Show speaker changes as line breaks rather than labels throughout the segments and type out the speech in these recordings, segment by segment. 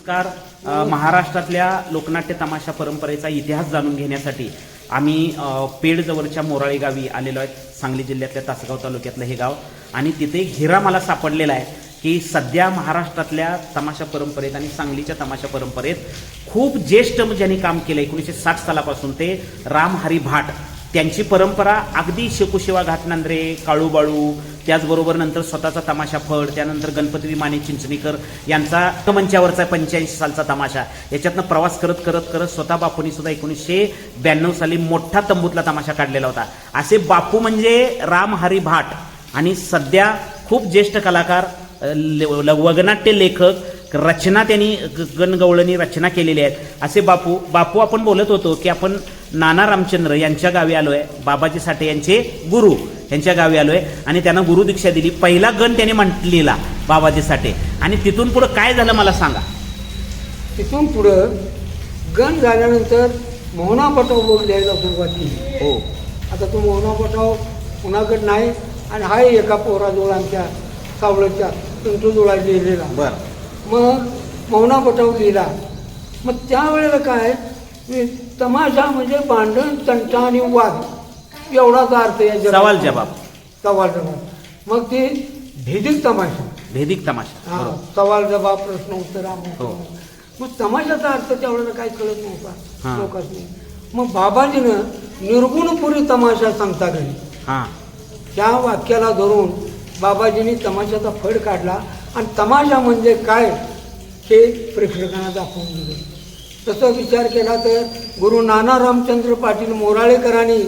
नमस्कार. महाराष्ट्रातल्या लोकनाट्य तमाशा परंपरेचा इतिहास जाणून घेण्यासाठी आम्ही पेडजवळच्या मोराळी गावी आलेलो आहे. सांगली जिल्ह्यातल्या तासगाव तालुक्यातलं हे गाव. आणि तिथे एक हिरा मला सापडलेला आहे की सध्या महाराष्ट्रातल्या तमाशा परंपरेत आणि सांगलीच्या तमाशा परंपरेत खूप ज्येष्ठ ज्यांनी काम केलं एकोणीसशे साठ सालापासून ते राम हरी भाट त्यांची परंपरा अगदी शेकुशिवा घाटनांद्रे काळूबाळू. त्याचबरोबर नंतर स्वतःचा तमाशा फड त्यानंतर गणपती माने चिंचणीकर यांचा मंचावरचा पंच्याऐंशी सालचा तमाशा. याच्यातनं प्रवास करत करत करत स्वतः बापूंनी सुद्धा एकोणीसशे ब्याण्णव साली मोठा तंबूतला तमाशा काढलेला होता. असे बापू म्हणजे राम हरी भाट आणि सध्या खूप ज्येष्ठ कलाकार ल- ल- वगनाट्य लेखक रचना त्यांनी ग- गणगवळणी रचना केलेली आहेत. असे बापू बापू आपण बोलत होतो की आपण नाना रामचंद्र यांच्या गावी आलोय. बाबाजी साठे यांचे गुरु यांच्या गावी आलोय. आणि त्यांना गुरु दीक्षा दिली. पहिला गण त्यांनी म्हटलेला बाबाजी साठे. आणि तिथून पुढे काय झालं मला सांगा.
तिथून पुढं गण झाल्यानंतर मोहना पटाव बोल द्यायला सुरुवात केली.
हो.
आता तो मोहना पटाव कुणाकडे नाही आणि हाय एका पोराजवळ आमच्या सावळच्या पिंटूजवळ लिहिलेला.
बर.
मग मौना पटाव लिहिला. मग त्यावेळेला काय? तमाशा म्हणजे भांडण तंटा आणि वाद. एवढाच अर्थ या.
सवाल जवाब
सवाल जबाब. मग ती भेदिक तमाशा.
भेदिक तमाशा.
हा
बरोबर.
सवाल जबाब प्रश्न उत्तर
हो.
मग तमाशाचा अर्थ त्यावेळेला काही कळत
हा.
नव्हता लोकांनी. मग बाबाजीनं निर्गुणपुरी तमाशा सांगता घरी.
हा.
त्या वाक्याला धरून बाबाजींनी तमाशाचा फड काढला. आणि तमाशा म्हणजे काय हे प्रेक्षकांना दाखवून दिलं. तसं विचार केला तर गुरु नाना रामचंद्र पाटील मोराळेकरांनी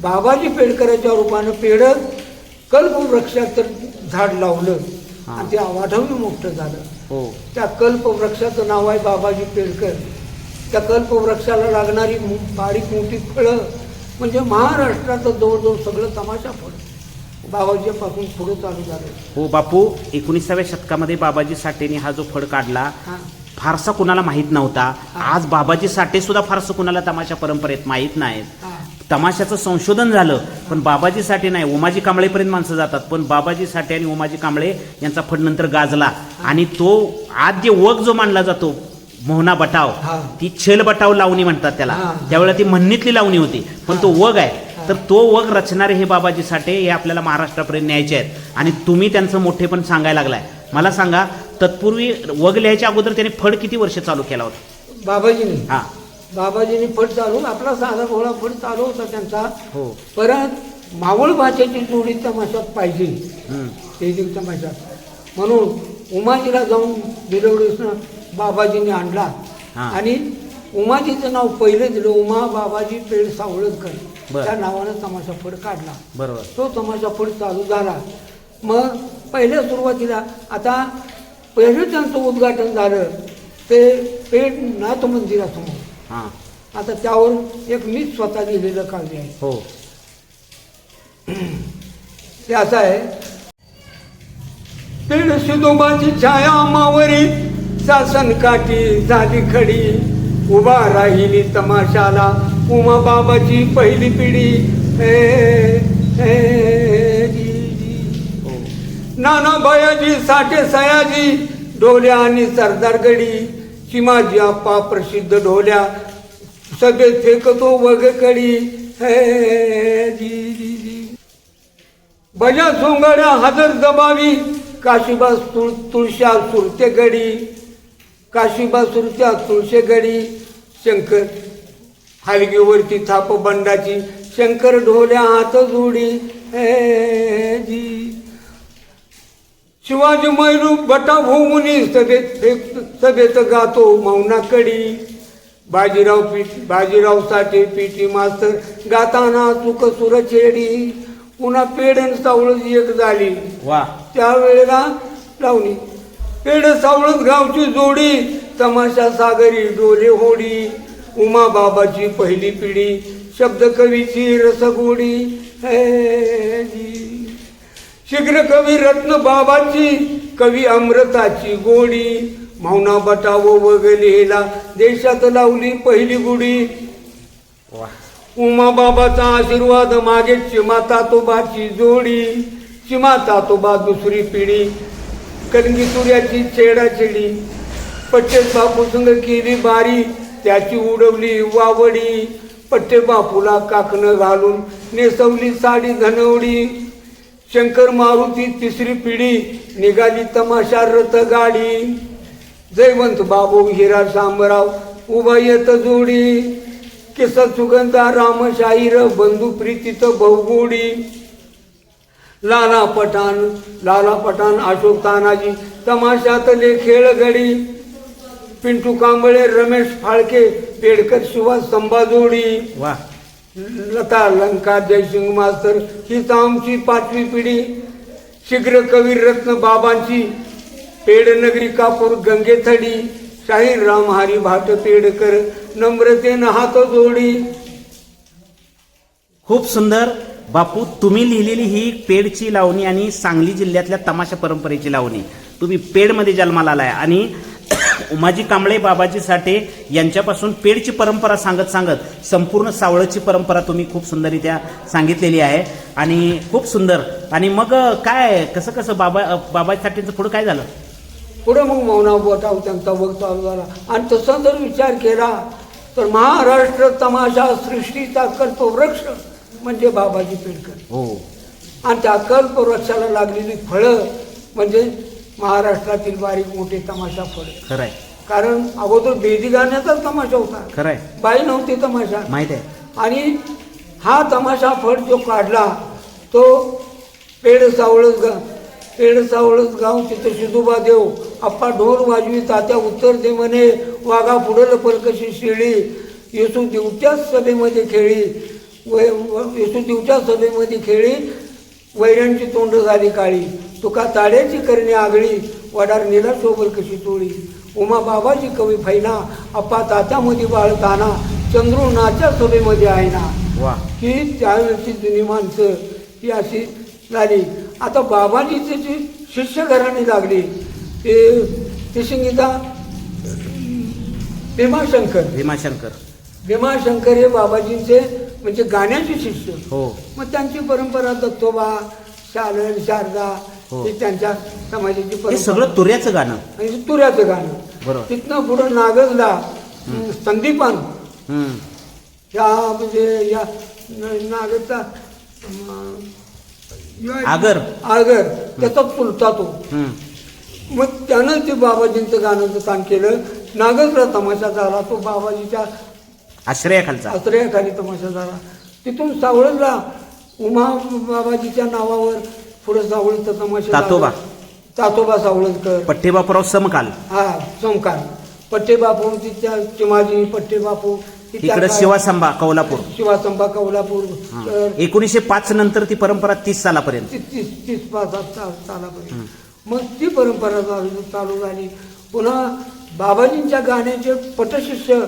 बाबाजी पेडकराच्या रूपानं पेडत कल्पवृक्षाचं झाड लावलं. आणि ते अवाढव्य मोठं झालं.
हो.
त्या कल्पवृक्षाचं नाव आहे बाबाजी पेडकर. त्या कल्पवृक्षाला लागणारी बारीक मोठी फळं म्हणजे महाराष्ट्राचं जवळजवळ सगळं तमाशा फळ. बाबाजीपासून पुढं चालू झालं.
हो बापू एकोणीसाव्या शतकामध्ये बाबाजी साठेने हा जो फड काढला
हा.
फारसा कुणाला माहीत नव्हता. आज बाबाजी साठे सुद्धा फारसं कुणाला तमाशा परंपरेत माहीत नाहीत. तमाशाचं संशोधन झालं पण बाबाजी साठे नाही उमाजी कांबळेपर्यंत माणसं जातात. पण बाबाजी साठे आणि उमाजी कांबळे यांचा फड नंतर गाजला. आणि तो आज जे वग जो मानला जातो मोहना बटाव. ती छेल बटाव लावणी म्हणतात त्याला. त्यावेळेला ती म्हणणीतली लावणी होती. पण तो वग आहे. तर तो वग रचणारे हे बाबाजी साठे हे आपल्याला महाराष्ट्रापर्यंत न्यायचे आहेत. आणि तुम्ही त्यांचं मोठे पण सांगायला लागलाय. मला सांगा तत्पूर्वी वग लिहायच्या अगोदर त्यांनी फड किती वर्ष चालू केला होता?
बाबाजींनी.
हा.
बाबाजींनी फट चालू आपला साधा भोळा फट चालू होता त्यांचा.
हो.
परत मावळ भाषेची जोडी तमाशात पाहिजे.
हम्म.
ते दिवस तमाशात म्हणून उमाजीला जाऊन बिलवडीसनं बाबाजींनी आणला.
हा.
आणि उमाजीचं नाव पहिलं दिलं उमा बाबाजी पेड सावळतकर
बरं.
त्या नावानं तमाशा फड काढला.
बरोबर.
तो तमाशा पुढे चालू झाला. मग पहिल्या सुरुवातीला आता पहिलं त्यांचं उद्घाटन झालं. ते पेठ नाथ मंदिरासमोर
हा.
आता त्यावर एक मीच स्वतः लिहिलेलं काव्य आहे.
हो.
ते असं आहे. पेड सिदोबाची छाया मावरी शासन काठी झाली खडी. उभा राहिली तमाशाला उमा बाबाची पहिली पिढी. जी.
हो
नाना भयाजी साठे सयाजी ढोल्या आणि सरदार गडी चिमाजी आप्पा प्रसिद्ध ढोल्या सगळे फेकतो वगकडी. हे जी जी जी. भजा सोंगाड्या हजर जबावी काशीबा तुळ तुळशा सुरते गडी काशीबा सुरत्या तुळशे गडी शंकर हलगीवरती थाप बंडाची शंकर ढोल्या हात जोडी. हे जी शिवाजी मैरू बटा भोमुनी सभेत सभेत गातो मौनाकडी. बाजीराव पीठ बाजीराव साठे पीटी मास्तर गाताना चुक सुरचेडी पुन्हा पेडण सावळत एक झाली.
वा.
त्यावेळेला लावणी. पेड सावळत गावची जोडी. तमाशा सागरी डोले होडी. उमा बाबाची पहिली पिढी. शब्द कवीची रसगोडी. हे जी. शीघ्र कवी रत्न बाबाची कवी अमृताची गोडी. मौना बटाव वगलेला देशात लावली पहिली गुढी. उमा बाबाचा आशीर्वाद मागे चिमा तातोबाची जोडी. चिमा तातोबा दुसरी पिढी. कणगी तुऱ्याची छेडाछेडी. पट्टेस बापू संग केली बारी त्याची उडवली वावडी. पट्टे बापूला काकणं घालून नेसवली साडी धनवडी. शंकर मारुती तिसरी पिढी निघाली तमाशा रथ गाडी. जयवंत बाबू हिरा शामराव उभा येत जोडी. किसा सुगंधा रामशाहीर बंधू प्रीतीत बहुगुडी. लाला पठाण लाला पठाण अशोक तानाजी तमाशातले खेळ गडी पिंटू कांबळे रमेश फाळके पेडकर शिवा संभाजोडी.
वा.
लता लंका जयसिंग मास्तर हीच आमची पाचवी पिढी. शीघ्र कवी रत्न बाबांची पेडनगरी कापूर गंगेथडी शाहीर राम हरी भाट पेडकर नम्रतेनं हात जोडी.
खूप सुंदर. बापू तुम्ही लिहिलेली ही पेडची लावणी आणि सांगली जिल्ह्यातल्या तमाशा परंपरेची लावणी. तुम्ही पेडमध्ये जन्माला आलाय आणि उमाजी कांबळे बाबाजी साठे यांच्यापासून पेडची परंपरा सांगत सांगत संपूर्ण सावळची परंपरा तुम्ही खूप सुंदररित्या सांगितलेली आहे. आणि खूप सुंदर. आणि मग काय कसं कसं बाबा बाबाजी साठेंचं पुढं काय झालं?
पुढं मग मौना बोटाव त्यांचा चालू झाला. आणि तसा जर विचार केला तर महाराष्ट्र तमाशा सृष्टीचा कल्पवृक्ष म्हणजे बाबाजी पेडकर.
हो.
आणि त्या कल्पवृक्षाला लागलेली फळं म्हणजे महाराष्ट्रातील बारीक मोठे तमाशा फळ
खरंय.
कारण अगोदर बेदी गाण्याचाच तमाशा होता.
खरंय.
बाई नव्हती तमाशा.
माहीत आहे.
आणि हा तमाशा फड जो काढला तो पेड सावळच गा पेड सावळच गाव तिथं शिदुबा देव आप्पा ढोल वाजवी तात्या उत्तर दे म्हणे वाघा पुढल परकशी शिळी येसू दिवट्याच सभेमध्ये खेळी वै येसू दिवट्या सभेमध्ये खेळी वैऱ्यांची तोंड झाली काळी. तुका ताड्याची करणे आगळी वडार नीला शोभर कशी तोळी उमा बाबाजी कवी फैना अप्पा तात्यामध्ये बाळताना चंद्रू नाच्या सभेमध्ये आहे ना
वा.
की त्यावेळची जुनी माणसं ही अशी झाली. आता बाबाजीचे जी शिष्य घराणी लागली. ते ते संगीता भीमाशंकर.
भीमाशंकर.
भीमाशंकर हे बाबाजींचे म्हणजे गाण्याचे शिष्य.
हो.
मग त्यांची परंपरा दत्तोबा शालन शारदा
हो.
ही त्यांच्या समाजाची
हे
परंपरा.
सगळं तुऱ्याचं गाणं.
आणि तुऱ्याचं गाणं.
बरोबर.
तिथनं पुढं नागजला संदीपान.
हम्म.
या म्हणजे या न- नागरचा अं, या-
आगर.
आगर. त्याचा चुलता तो.
हम्म.
मग त्यानं ते बाबाजींचं गाणं स्थान केलं. नागसला तमाशा झाला. तो बाबाजीच्या
आश्रयाखालचा.
आश्रयाखाली तमाशा झाला. तिथून सावळला उमा बाबाजीच्या नावावर पुढे सावळीचा तमाशा.
तातोबा.
तातोबा सावळकर
पठ्ठेबापूराव समकाल.
हा सोमकार पट्टे बापू तिच्या चिमाजी पट्टे बापू
इकडे शिवासंबा कौलापूर.
शिवासंबा कौलापूर. तर
एकोणीसशे पाच नंतर ती परंपरा तीस सालापर्यंत.
तीस तीस तीस पाच सालापर्यंत. मग ती परंपरा चालू चालू झाली. पुन्हा बाबाजींच्या गाण्याचे पटशिष्य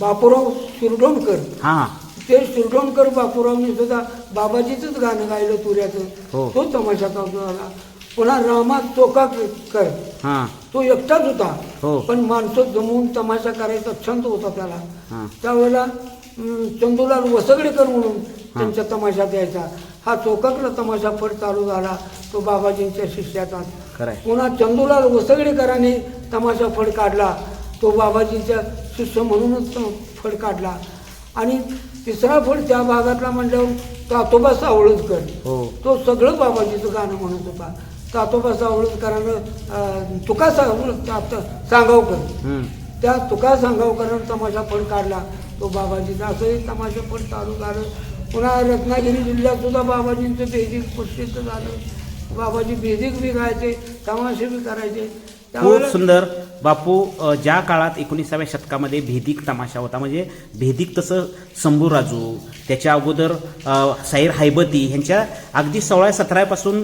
बापूराव शिरडोणकर
हा.
ते शिरडोणकर बापूरावनी सुद्धा बाबाजीचंच गाणं गायलं तुऱ्याचं.
हो.
तो तमाशा चालू झाला पुन्हा रामा चोकाकर
हा.
तो एकटाच होता.
हो.
पण माणसं जमवून तमाशा करायचा छंद होता त्याला. त्यावेळेला अं, चंदूलाल वसगडेकर म्हणून त्यांच्या तमाशात यायचा. हा चोकाकला तमाशा फड चालू झाला. तो बाबाजींच्या शिष्याचा.
खरंय.
पुन्हा चंदूलाल वसगडेकरांनी तमाशा फड काढला. तो बाबाजींच्या शिष्य म्हणूनच तो फड काढला. आणि तिसरा फड त्या भागातला म्हणल्यावर तातोबा सावळजकर
हो.
तो सगळं बाबाजीचं गाणं म्हणत होता. तातोबा सावळकरानं अं, तुका सांगावकर. त्या तुका सांगावकरानं तमाशा फड काढला. तो बाबाजीचा असंही तमाशा फड चालू झालं पुन्हा रत्नागिरी जिल्ह्यात सुद्धा बाबाजींचं बेदिक प्रसिद्ध झालं. बाबाजी बेदिक बी गायचे तमाशे बी करायचे.
खूप सुंदर. बापू ज्या काळात एकोणीसाव्या शतकामध्ये भेदिक तमाशा होता म्हणजे भेदिक तसं शंभूराजू त्याच्या अगोदर साहिर साईर हायबती ह्यांच्या अगदी सोळा सतरापासून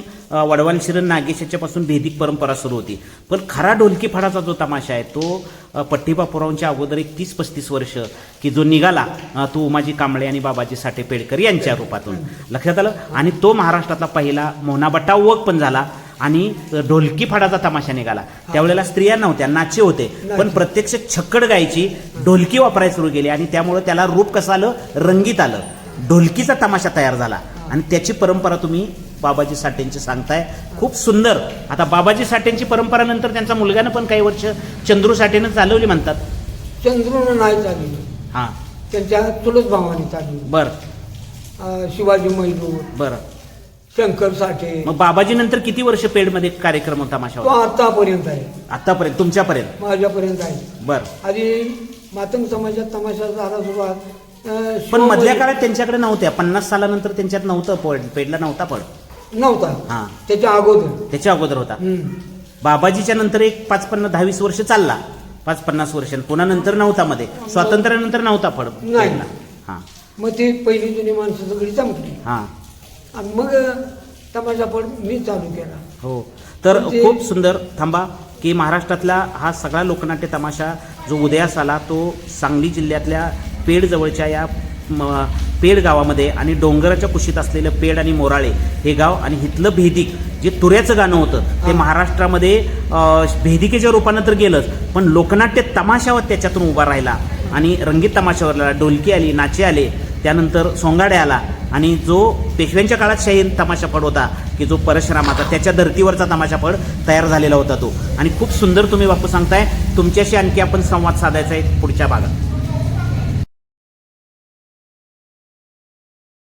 वडवान शिरण नागेश याच्यापासून भेदिक परंपरा सुरू होती. पण खरा ढोलकी फडाचा जो तमाशा आहे तो अ, पट्टीबापुरावांच्या अगोदर एक तीस पस्तीस वर्ष की जो निघाला तो उमाजी कांबळे आणि बाबाजी साठे पेडकर यांच्या रूपातून. लक्षात आलं? आणि तो महाराष्ट्रातला पहिला मोहनाबट्टा वग पण झाला. आणि ढोलकी फडाचा तमाशा निघाला. त्यावेळेला स्त्रिया नव्हत्या नाचे होते. पण प्रत्यक्ष छक्कड गायची ढोलकी वापरायला सुरू केली आणि त्यामुळे त्याला रूप कसं आलं? रंगीत आलं. ढोलकीचा तमाशा तयार झाला. आणि त्याची परंपरा तुम्ही बाबाजी साठेंची सांगताय. खूप सुंदर. आता बाबाजी साठेंची परंपरा नंतर त्यांचा मुलगानं पण काही वर्ष चंद्रू साठेनं चालवली म्हणतात.
चंद्रून नाही चालली
हां.
त्यांच्या चुलत भावाने चालली
बर.
शिवाजी मैदूर
बर.
शंकर साठे
मग बाबाजी नंतर किती वर्ष पेडमध्ये कार्यक्रम होता
तो
माशावर
आतापर्यंत आहे.
आतापर्यंत तुमच्यापर्यंत?
माझ्यापर्यंत आहे.
बर.
आधी मातंग समाजात तमाशा झाला सुरुवात. अं,
पण मधल्या काळात त्यांच्याकडे नव्हत्या. पन्नास सालानंतर त्यांच्यात नव्हतं पड पेडला नव्हता पड.
नव्हता.
हां.
त्याच्या अगोदर.
त्याच्या अगोदर होता.
हम्म.
बाबाजीच्या नंतर एक पाच पन्नास दहावीस वर्ष चालला. पाच पन्नास वर्ष पुन्हा नंतर नव्हता मध्ये. स्वातंत्र्यानंतर नव्हता फड
नाही.
पेडला. हा.
मग ती पहिली जुनी माणसं सगळी जमली
हा.
आणि मग तमाशा पण मी चालू केला.
हो. तर
म्हणजे-
खूप सुंदर थांबा की महाराष्ट्रातला हा सगळा लोकनाट्य तमाशा जो उदयास आला तो सांगली जिल्ह्यातल्या पेड जवळच्या या म- पेड गावामध्ये आणि डोंगराच्या कुशीत असलेलं पेड आणि मोराळे हे गाव आणि इथलं भेदिक जे तुऱ्याचं गाणं होतं ते. महाराष्ट्रामध्ये अं, भेदिकेच्या रूपानं तर गेलंच पण लोकनाट्य तमाशावर त्याच्यातून उभा राहिला. आणि रंगीत तमाशावर आला डोलकी आली नाचे आले त्यानंतर सोंगाडे आला आणि जो पेशव्यांच्या काळात शाहीर तमाशापड होता की जो परशुरामाचा त्याच्या धर्तीवरचा तमाशापड तयार झालेला होता तो. आणि खूप सुंदर तुम्ही बापू सांगताय तुमच्याशी आणखी आपण संवाद साधायचा आहे पुढच्या भागात.